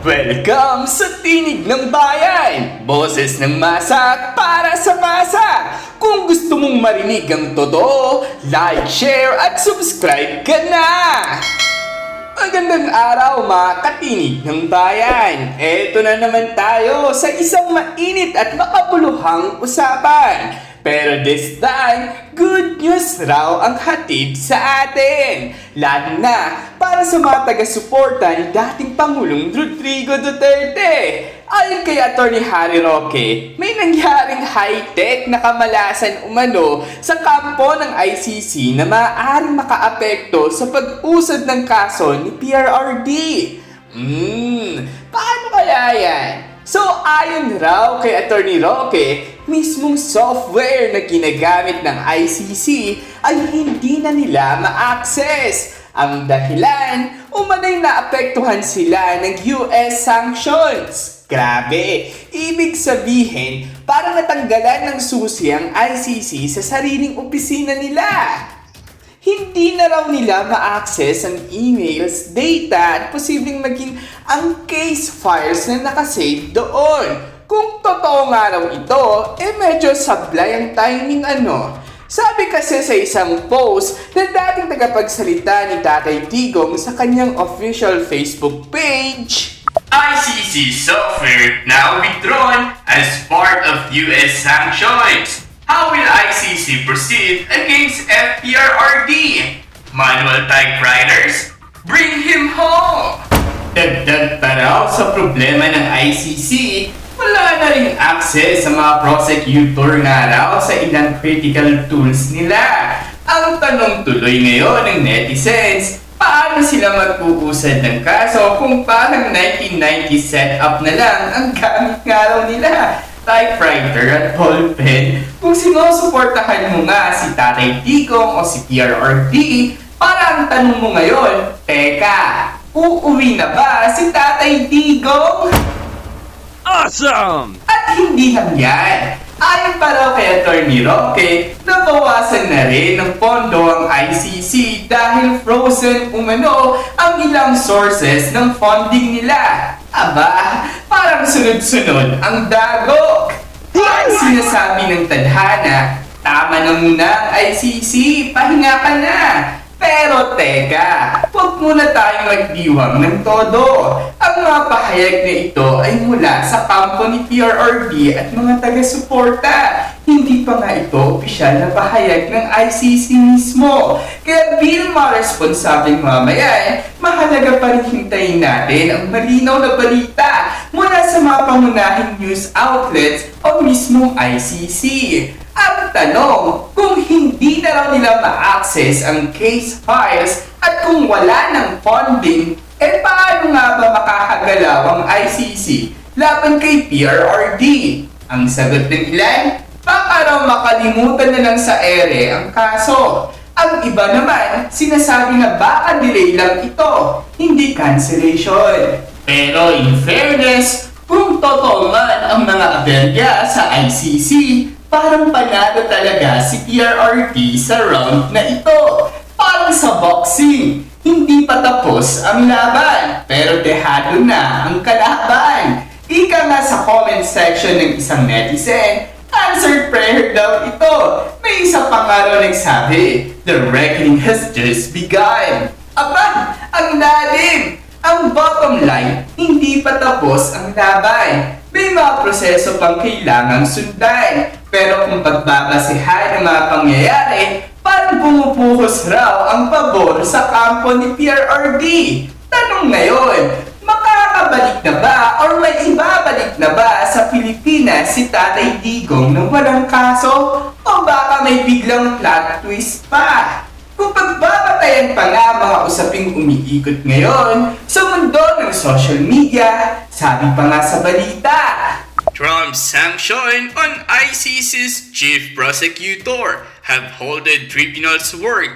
Welcome sa Tinig ng Bayan! Boses ng masa para sa masa! Kung gusto mong marinig ang totoo, like, share at subscribe ka na! Magandang araw mga katinig ng bayan! Eto na naman tayo sa isang mainit at makabuluhang usapan. Pero this time, good news raw ang hatid sa atin. Lalo na para sa mga taga-suporta ni dating Pangulong Rodrigo Duterte. Ayon kay Atty. Harry Roque, may nangyaring high-tech na kamalasan umano sa kampo ng ICC na maaaring makaapekto sa pag-usad ng kaso ni PRRD. Hmm, paano kaya yan? So ayon raw kay Attorney Roque, mismong software na ginagamit ng ICC ay hindi na nila ma-access. Ang dahilan, umanay naapektuhan sila ng US sanctions. Grabe! Ibig sabihin, parang natanggalan ng susi ang ICC sa sariling opisina nila hindi na raw nila ma-access ang emails, data, at posibleng maging ang case files na nakasave doon. Kung totoo nga raw ito, eh medyo sablay ang timing ano. Sabi kasi sa isang post na dating tagapagsalita ni Tatay Tigong sa kanyang official Facebook page, ICC software now withdrawn as part of US sanctions. How will ICC proceed against FPRRD? Manual typewriters? Bring him home! Dagdag pa raw sa problema ng ICC, wala na rin access sa mga prosecutor nga raw sa ilang critical tools nila. Ang tanong tuloy ngayon ng netizens, paano sila mag-uusad ng kaso kung parang 1990 setup na lang ang gamit nga raw nila? typewriter at ballpen kung sinusuportahan mo nga si Tatay Digong o si PRRD para ang tanong mo ngayon, Teka, uuwi na ba si Tatay Digong? Awesome! At hindi lang yan. Ayon pa raw kay Atty. Roque, nabawasan na rin ng pondo ang ICC dahil frozen umano ang ilang sources ng funding nila. Aba, parang sunod-sunod ang dagok. Ang sinasabi ng tadhana, tama na muna ang ICC, pahinga ka na. Pero teka, huwag muna tayong magdiwang ng todo. Ang mga pahayag na ito ay mula sa kampo ni PRRD at mga taga-suporta. Hindi pa nga ito opisyal na pahayag ng ICC mismo. Kaya bilang mga responsabeng mamaya, mahalaga pa rin hintayin natin ang malinaw na balita mula sa mga pangunahing news outlets o mismong ICC. Ang tanong, kung hindi na raw nila ma-access ang case files at kung wala ng funding, eh paano nga ba makakagalaw ang ICC laban kay PRRD? Ang sagot ng ilan, baka raw makalimutan na lang sa ere ang kaso. Ang iba naman, sinasabi na baka delay lang ito, hindi cancellation. Pero in fairness, kung totoo man ang mga aberya sa ICC, parang panalo talaga si PRRT sa round na ito. Parang sa boxing, hindi pa tapos ang laban, pero dehado na ang kalaban. Ika nga sa comment section ng isang netizen, answered prayer daw ito. May isa pa nga raw nagsabi, the reckoning has just begun. Aba, ang lalim! Ang bottom line, hindi pa tapos ang laban. May mga proseso pang kailangang sundan. Pero kung pagbabasehan ang mga pangyayari, parang bumubuhos raw ang pabor sa kampo ni PRRD. Tanong ngayon, makakabalik na ba or may ibabalik na ba sa Pilipinas si Tatay Digong na walang kaso? O baka may biglang plot twist pa? Kung pagbabatayan pa nga mga usaping umiikot ngayon sa mundo ng social media, sabi pa nga sa balita, Trump's sanction on ICC's chief prosecutor have halted tribunal's work